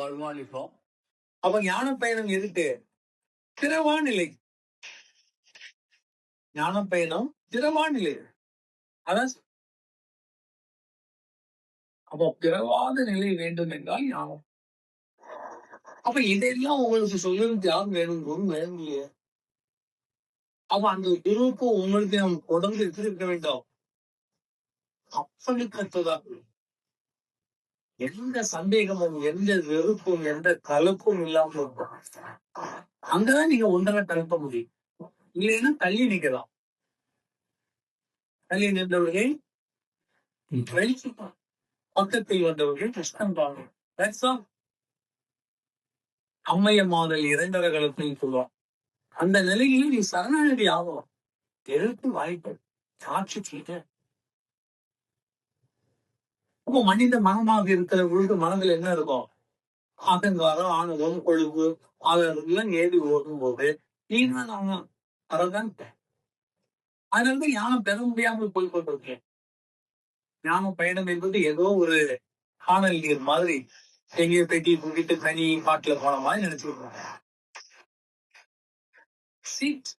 வருமானிப்போம். அப்ப ஞான பயணம் எதுக்கு? திறவா நிலை. ஞான பயணம் திறவா நிலை அதான் அப்போ பிறவாத நிலை வேண்டும் என்றால் ஞானம். அப்ப இதெல்லாம் உங்களுக்கு சொல்லுறது யார் வேணும் வேணும் இல்லையா. அப்ப அந்த குருவுக்கு உங்களுக்கு நம்ம தொடர்ந்து இருக்க வேண்டும். அப்படி கத்துதான் எந்த சந்தேகமும் எந்த வெறுப்பும் எந்த கலப்பும் இல்லாம இருக்கும். அங்கதான் நீங்க ஒன்றரை கலப்ப முடியும். இல்லைன்னா தள்ளி நிக்கலாம் தள்ளி நின்றவர்கள் பக்கத்தில் வந்தவர்கள் கஷ்டம் பாருங்க அம்மைய மாதல் இரண்டரை கலத்தையும் சொல்லுவோம் அந்த நிலையில் நீ சரணாகதி ஆகும் எழுத்து வாய்ப்பு சாட்சி கேட்ட. அப்போ மனித மனமாக இருக்கிறவங்களுக்கு மனதில் என்ன இருக்கும்? ஆதங்காரம் ஆணவம் கொழுப்பு அதெல்லாம் ஏறி ஓடும் போது நீ தான் அவன் அததான் ஞானம் பெற முடியாமல் போய் கொண்டிருக்கேன் ஞான பயணம் என்பது ஏதோ ஒரு காணல் நீர் மாதிரி. எங்கேயோ பெட்டி தூக்கிட்டு தனி பாட்டுல போன மாதிரி நினைச்சுருக்கோம் சீட்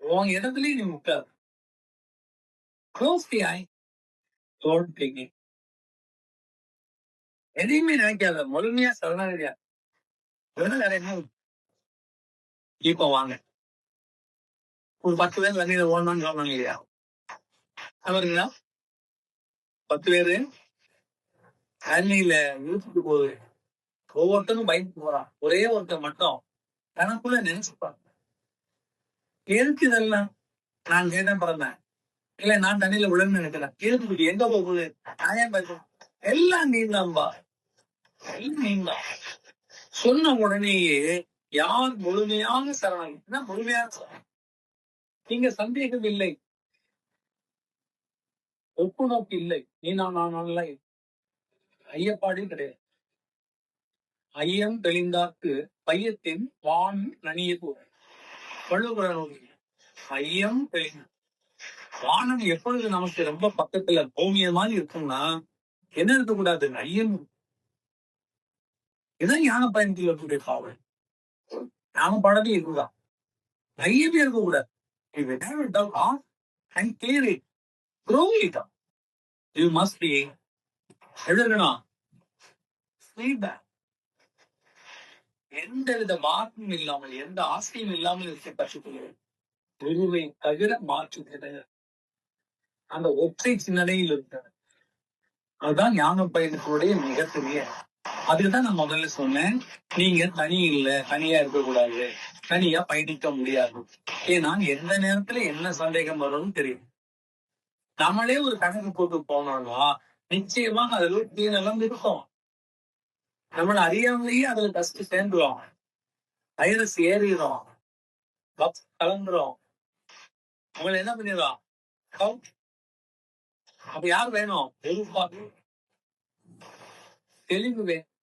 உன் இடத்துலயே நீ முக்காது close the eye don't think எதையுமே நினைக்காத. முழுமையா சரணாகதியா இப்ப வாங்க. ஒரு பத்து பேர் வண்டியில ஓடணும்னு சொன்னாங்க இல்லையா? அவருங்களா? பத்து பேரு? தண்ணியில இழுத்துட்டு போகுது. ஒவ்வொருத்தனும் பயந்து போறான். ஒரே ஒருத்தன் மட்டும் தனக்குள்ள நினைச்சுப்பாங்க எதுக்கு இதெல்லாம்? நான் கேட்டேன் பிறந்தேன் இல்ல நான் தண்ணியில விழுந்து நினைக்கிறேன் இழுத்துக்கிட்டு எங்க போகுது? நான் ஏன் பயப்படுறேன் எல்லாம் நீ நம்பா சொன்ன உடனேயே யார் முழுமையாக சரணம்? முழுமையாக நீங்க சந்தேகம் இல்லை. ஒப்பு நோக்கு இல்லை. நீ நான் நான் ஐயப்பாடும் கிடையாது. ஐயம் தெளிந்தாக்கு பையத்தின் வான் நனிய கூட ஐயம் தெளிந்த வானம் எப்பொழுது நமக்கு ரொம்ப பக்கத்துல பூமிய மாதிரி இருக்கும்னா என்ன இருக்கக்கூடாது? ஐயம் இதான் ஞான பயணத்தில் இருக்கக்கூடிய பாவல் ஞான பாடலே இருக்குதான் ஐயமே இருக்கக்கூடாது If you have a doubt, ask and clear it. Grow it up. You must be எப்படி இருக்கணும் எந்த வித மாற்றமும் இல்லாமல் எந்த ஆசையும் இல்லாமல் இருக்க கற்றுக்கொள்கிறேன். குருவை தவிர மாற்று கிடையாது. அந்த ஒற்றை சிந்தனையில் இருந்தது. அதுதான் ஞான பயணத்தினுடைய மிகப்பெரிய அதுதான் நான் முதல்ல சொன்னேன். நீங்க தனி இல்ல தனியா இருக்கக்கூடாது. தனியா பயணிக்க முடியாது. ஏன்னா எந்த நேரத்துல என்ன சந்தேகம் வரும்னு தெரியும். நம்மளே ஒரு கணக்கு போட்டு போனோம்னா நிச்சயமாக அதுல ஒரு தீநலம் இருக்கும். நம்மள அறியாமலேயே அதுல டஸ்ட் சேர்ந்துரும். வைரஸ் ஏறிடும் கலந்துரும். உங்களை என்ன பண்ணிடும் அப்ப யார் வேணும்? தெளிவு வேணும்.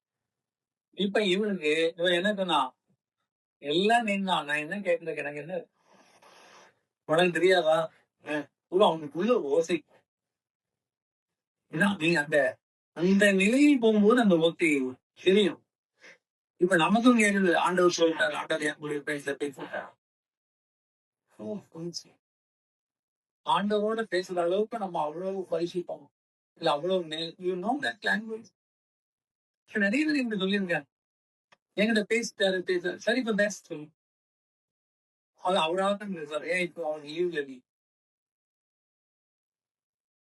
இப்ப இவனுக்கு இவன் என்ன சொன்னான் எல்லாம் நின்னா நான் என்ன கேட்கறது எனக்கு என்ன? உனக்கு தெரியாதா? அஹ், உள்ள அவனுக்குள்ள ஓசை. ஏன்னா நீ அந்த அந்த நிலையில் போகும்போது அந்த ஓசை தெரியும். இப்ப நமக்கும் கேட்குது ஆண்டவர் சொல்லிட்டாரு ஆண்டவர் என் கூட பேச பேசிட்டாரு ஆண்டவரோட பேசுற அளவுக்கு நம்ம அவ்வளவு பரிசிப்போம். இல்ல அவ்வளவு யூ நோ தட் லாங்குவேஜ் நிறைய பேர் இப்படி என்கிட்ட பேசிட்டாரு பேச சரி இப்ப பேச சொல்லு. அது அவராக தான் பேசுறாரு ஏன் இப்போ அவங்க லீவ்ல நீ.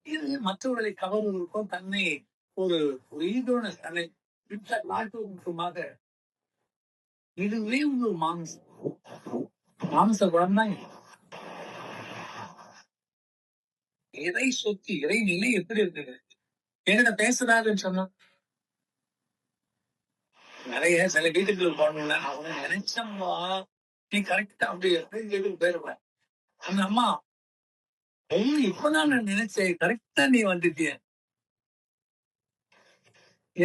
இது மற்றவர்களை கவர்வதற்கும் தன்னை ஒரு ஒரு ஈகோன தன்னை விட்ட இதுவே ஒரு மாம்சம் மாம்ச குணம் தான் இறை சொத்து இறை நிலை எப்படி இருக்குது? என்கிட்ட பேசுறாருன்னு சொன்னா நிறைய சில வீட்டுக்கு போனோம்ல அவங்க நினைச்சம்மா நீ கரெக்டா அப்படி எப்படி வீட்டுக்கு போயிருப்பேன் அந்த அம்மா இப்பதான் நான் நினைச்சேன் கரெக்டா நீ வந்துட்டிய.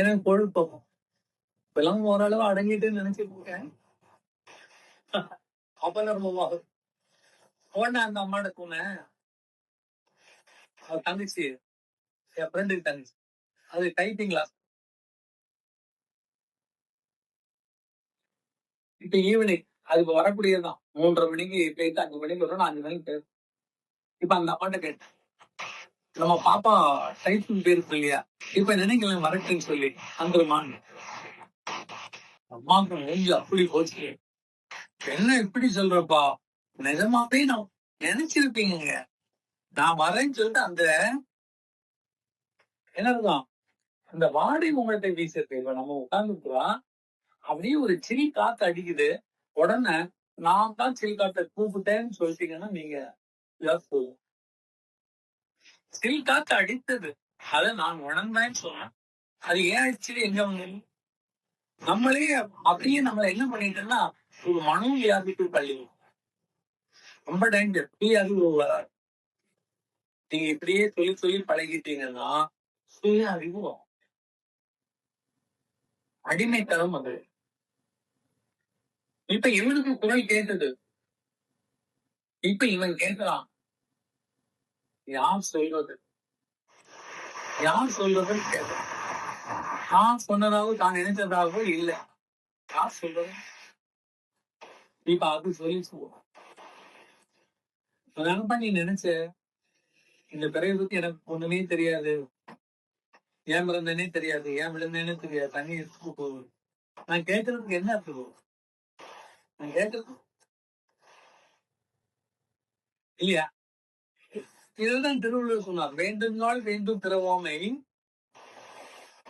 எனக்கு கொழுப்பம். இப்பெல்லாம் ஓரளவு அடங்கிட்டு நினைச்சிட்டு இருக்கேன். அபநர்மமாக உடனே அந்த அம்மாட்ட சொன்னேன் தங்கச்சி என் ஃப்ரெண்டுக்கு தங்கச்சி. அது டைப்பிங் கிளாஸ் இப்ப ஈவினிங் அதுக்கு வரக்கூடியதுதான். மூன்றரை மணிக்கு போயிட்டு அஞ்சு மணிக்கு வரும் நான் அஞ்சு மணிக்கு இப்ப அந்த அம்மாட்ட கேட்டேன். நம்ம பாப்பா டைப்பிங் பேருக்கு இல்லையா? இப்ப நினைக்கலாம் வரட்டுன்னு சொல்லி. அந்தமான் அம்மாவுக்கு மூஞ்சி அப்படி போச்சு. என்ன இப்படி சொல்றப்பா? நிஜமாவே நான் நினைச்சிருப்பீங்க. நான் வரேன்னு சொல்லிட்டு அந்த என்னதுதான்? அந்த வாடகை முகத்தை வீசிருக்கு இப்ப நம்ம உட்கார்ந்துருக்கிறோம். அப்படியே ஒரு சில் காத்து அடிக்குது. உடனே நான் தான் சில் காத்த கூப்பிட்டேன்னு சொல்லிட்டீங்கன்னா நீங்க சில் காத்து அடித்தது. அதை நான் உணர்ந்தேன்னு சொன்னேன். அது ஏன் ஆச்சு எங்க வந்து? நம்மளே அப்படியே நம்மள என்ன பண்ணிட்டோம்னா ஒரு மனோ வியாதிக்கு பள்ளி ரொம்ப டேஞ்சர் அது நீங்க இப்படியே சொல்லி சொல்லி பழகிட்டீங்கன்னா சுய அறிவு அடிமைத்தனம் அது இப்ப இவனுக்கு குரல் கேட்டது. இப்ப இவன் கேட்கிறான். யார் சொல்றது யார் சொல்றதுன்னு கேட்கிறான். நான் சொன்னதாகவும் தான் நினைச்சதாகவும் இல்லை. யார் சொல்றது இப்ப அது சொல்லிச்சுவோம் அதனாலப்பா நீ நினைச்ச? இந்த பிறகு பத்தி எனக்கு ஒண்ணுமே தெரியாது. ஏன் பிறந்தேனே தெரியாது. ஏன் விழுந்தேனே தெரியாது. தண்ணி எடுத்துட்டு போகுது நான் கேட்கறதுக்கு என்ன அர்த்தம்? நான் கேட்கறது இல்லையா? இதுதான் திருவள்ளுவர் சொன்னார் வேண்டுங்கால் வேண்டும் பிறவாமை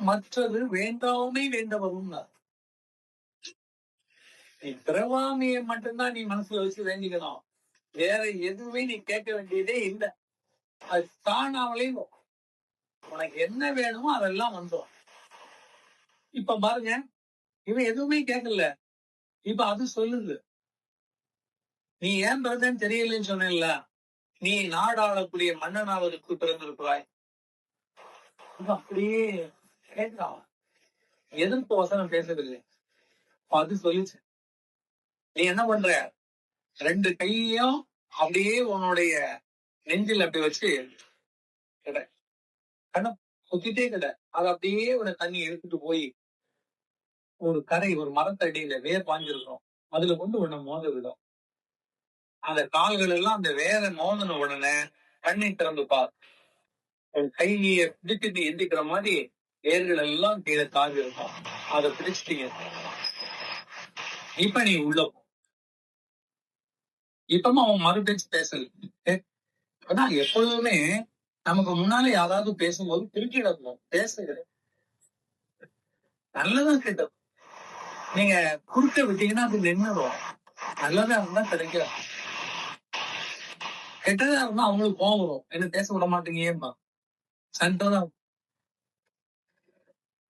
மற்றது வேண்டாமை வேண்டவரும் நீ பிறவாமையை மட்டும்தான் நீ மனசுல வச்சு வேண்டிக்கணும். வேற எதுவுமே நீ கேட்க வேண்டியதே இல்லை. அது தானாமலே உனக்கு என்ன வேணுமோ அதெல்லாம் வந்துடும் இப்ப பாருங்க இவன் எதுவுமே கேட்கல. இப்ப அது சொல்லுது. நீ ஏன் பிறந்தன்னு தெரியலன்னு சொன்ன நீ நாடாளக்கூடிய மன்னனாவதற்கு பிறந்திருக்கிறாய். அப்படியே கேட்கிறான் எதிர்ப்பு வசனம் பேசவில்லை. அது சொல்லிச்சு. நீ என்ன பண்ற? ரெண்டு கையையும் அப்படியே உன்னுடைய நெஞ்சில் அப்படி வச்சு கிட. கண்ணை குத்திட்டே கிட. அது அப்படியே உன தண்ணி எடுத்துட்டு போய் ஒரு கரை ஒரு மரத்தடியில வேர் பாஞ்சிருக்கும் அதுல கொண்டு உன்னை மோத விடும். அந்த கால்கள் எல்லாம் அந்த வேற மோதின உடனே கண்ணை திறந்து பார். உன் கையை பிடிச்சிட்டு எந்திக்கிற மாதிரி வேர்கள் எல்லாம் கீழே தாவி இருக்கும். அதை பிடிச்சிட்டீங்க இப்ப நீ உள்ள இப்பமா அவன் மறுபடியும் பேசல. அதான் எப்பொழுதுமே நமக்கு முன்னாலே யாராவது பேசும்போது திருக்கிடணும் பேசுகிறேன் நல்லதா கேட்டது நீங்க குறுக்க விட்டீங்கன்னா அது நின்றுடும் நல்லதா இருந்தா கிடைக்கும் கெட்டதா இருந்தா அவங்களுக்கு கோவம் வரும். என்ன பேச விட மாட்டீங்க ஏன்பா சண்டை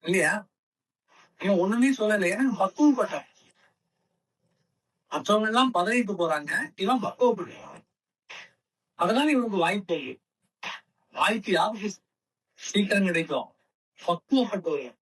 இல்லையா? நீங்க ஒண்ணுமே சொல்லல. ஏன்னா இவன் மற்றவங்க எல்லாம் பதவிக்கு போறாங்க. இவன் பக்குவப்பட்டான் அதனால இவனுக்கு வாய்ப்பு வாய்ப்பு யாருக்கு? சீக்கிரம் கிடைக்கும். பக்குவப்பட்டவர்கள்